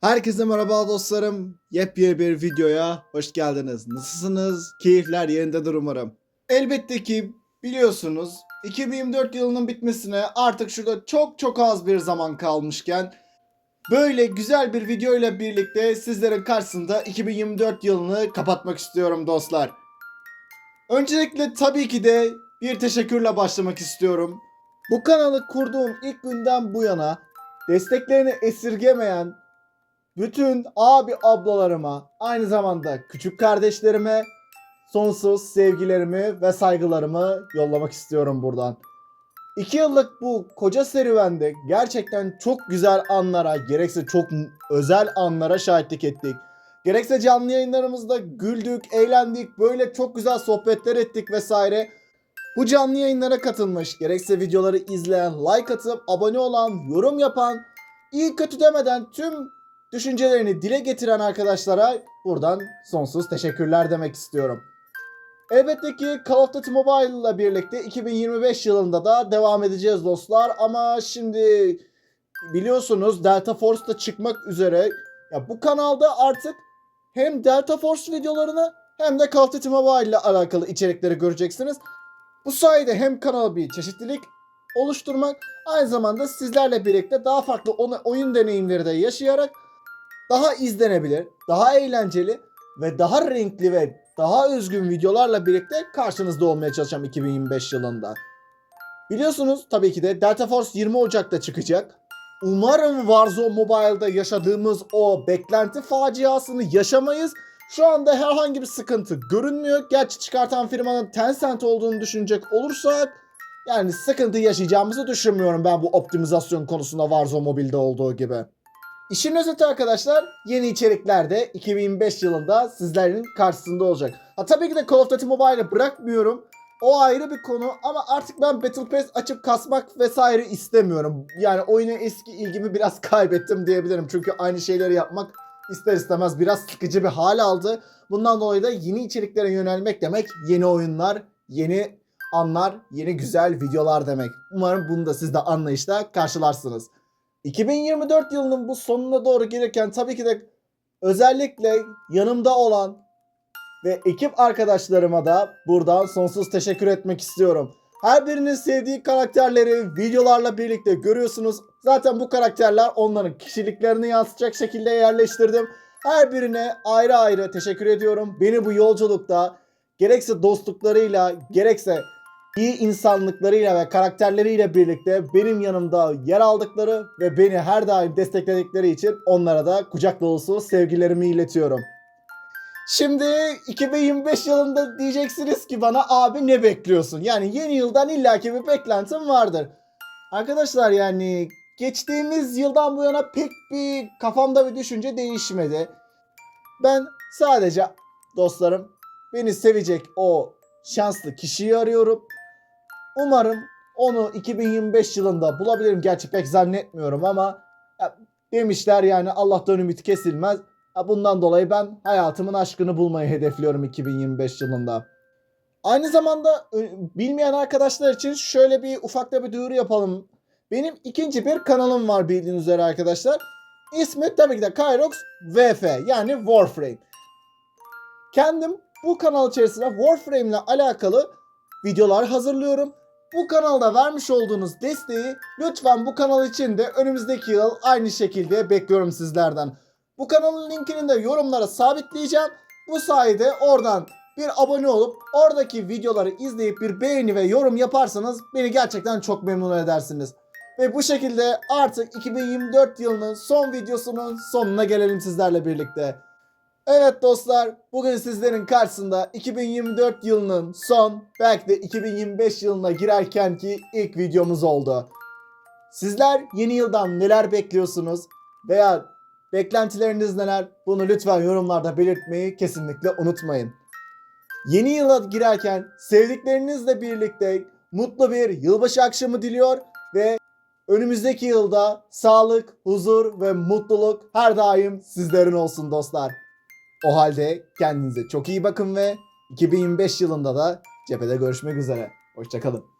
Herkese merhaba dostlarım. Yepyeni bir videoya hoş geldiniz. Nasılsınız? Keyifler yerindedir umarım. Elbette ki biliyorsunuz 2024 yılının bitmesine artık şurada çok çok az bir zaman kalmışken böyle güzel bir video ile birlikte sizlerin karşısında 2024 yılını kapatmak istiyorum dostlar. Öncelikle tabii ki de bir teşekkürle başlamak istiyorum. Bu kanalı kurduğum ilk günden bu yana desteklerini esirgemeyen bütün abi ablalarıma, aynı zamanda küçük kardeşlerime sonsuz sevgilerimi ve saygılarımı yollamak istiyorum buradan. İki yıllık bu koca serüvende gerçekten çok güzel anlara, gerekse çok özel anlara şahitlik ettik. Gerekse canlı yayınlarımızda güldük, eğlendik, böyle çok güzel sohbetler ettik vesaire. Bu canlı yayınlara katılmış, gerekse videoları izleyen, like atıp abone olan, yorum yapan, iyi kötü demeden tüm düşüncelerini dile getiren arkadaşlara buradan sonsuz teşekkürler demek istiyorum. Elbette ki Call of Duty Mobile ile birlikte 2025 yılında da devam edeceğiz dostlar ama şimdi biliyorsunuz Delta Force da çıkmak üzere. Ya bu kanalda artık hem Delta Force videolarını hem de Call of Duty Mobile ile alakalı içerikleri göreceksiniz. Bu sayede hem kanala bir çeşitlilik oluşturmak aynı zamanda sizlerle birlikte daha farklı oyun deneyimleri de yaşayarak daha izlenebilir, daha eğlenceli ve daha renkli ve daha özgün videolarla birlikte karşınızda olmaya çalışacağım 2025 yılında. Biliyorsunuz tabii ki de Delta Force 20 Ocak'ta çıkacak. Umarım Warzone Mobile'da yaşadığımız o beklenti faciasını yaşamayız. Şu anda herhangi bir sıkıntı görünmüyor. Gerçi çıkartan firmanın Tencent olduğunu düşünecek olursak yani sıkıntı yaşayacağımızı düşünmüyorum ben bu optimizasyon konusunda Warzone Mobile'de olduğu gibi. İşin özeti arkadaşlar yeni içerikler de 2025 yılında sizlerin karşısında olacak. Ha tabii ki de Call of Duty Mobile'ı bırakmıyorum. O ayrı bir konu ama artık ben Battle Pass açıp kasmak vesaire istemiyorum. Yani oyuna eski ilgimi biraz kaybettim diyebilirim. Çünkü aynı şeyleri yapmak ister istemez biraz sıkıcı bir hal aldı. Bundan dolayı da yeni içeriklere yönelmek demek yeni oyunlar, yeni anlar, yeni güzel videolar demek. Umarım bunu da siz de anlayışla karşılarsınız. 2024 yılının bu sonuna doğru gelirken tabii ki de özellikle yanımda olan ve ekip arkadaşlarıma da buradan sonsuz teşekkür etmek istiyorum. Her birinin sevdiği karakterleri videolarla birlikte görüyorsunuz. Zaten bu karakterler onların kişiliklerini yansıtacak şekilde yerleştirdim. Her birine ayrı ayrı teşekkür ediyorum. Beni bu yolculukta gerekse dostluklarıyla gerekse iyi insanlıklarıyla ve karakterleriyle birlikte benim yanımda yer aldıkları ve beni her daim destekledikleri için onlara da kucak dolusu sevgilerimi iletiyorum. Şimdi 2025 yılında diyeceksiniz ki bana abi ne bekliyorsun? Yani yeni yıldan illaki bir beklentim vardır. Arkadaşlar yani geçtiğimiz yıldan bu yana pek bir kafamda bir düşünce değişmedi. Ben sadece dostlarım beni sevecek o şanslı kişiyi arıyorum. Umarım onu 2025 yılında bulabilirim. Gerçi pek zannetmiyorum ama ya, demişler yani Allah'tan ümit kesilmez. Ya, bundan dolayı ben hayatımın aşkını bulmayı hedefliyorum 2025 yılında. Aynı zamanda bilmeyen arkadaşlar için şöyle bir ufak da bir duyuru yapalım. Benim ikinci bir kanalım var bildiğiniz üzere arkadaşlar. İsmi tabii ki de Kyrox VF yani Warframe. Kendim bu kanal içerisinde Warframe ile alakalı videolar hazırlıyorum. Bu kanalda vermiş olduğunuz desteği lütfen bu kanal için de önümüzdeki yıl aynı şekilde bekliyorum sizlerden. Bu kanalın linkini de yorumlara sabitleyeceğim. Bu sayede oradan bir abone olup oradaki videoları izleyip bir beğeni ve yorum yaparsanız beni gerçekten çok memnun edersiniz. Ve bu şekilde artık 2024 yılının son videosunun sonuna gelelim sizlerle birlikte. Evet dostlar, bugün sizlerin karşısında 2024 yılının son, belki de 2025 yılına girerkenki ilk videomuz oldu. Sizler yeni yıldan neler bekliyorsunuz veya beklentileriniz neler? Bunu lütfen yorumlarda belirtmeyi kesinlikle unutmayın. Yeni yıla girerken sevdiklerinizle birlikte mutlu bir yılbaşı akşamı diliyor ve önümüzdeki yılda sağlık, huzur ve mutluluk her daim sizlerin olsun dostlar. O halde kendinize çok iyi bakın ve 2025 yılında da cephede görüşmek üzere. Hoşçakalın.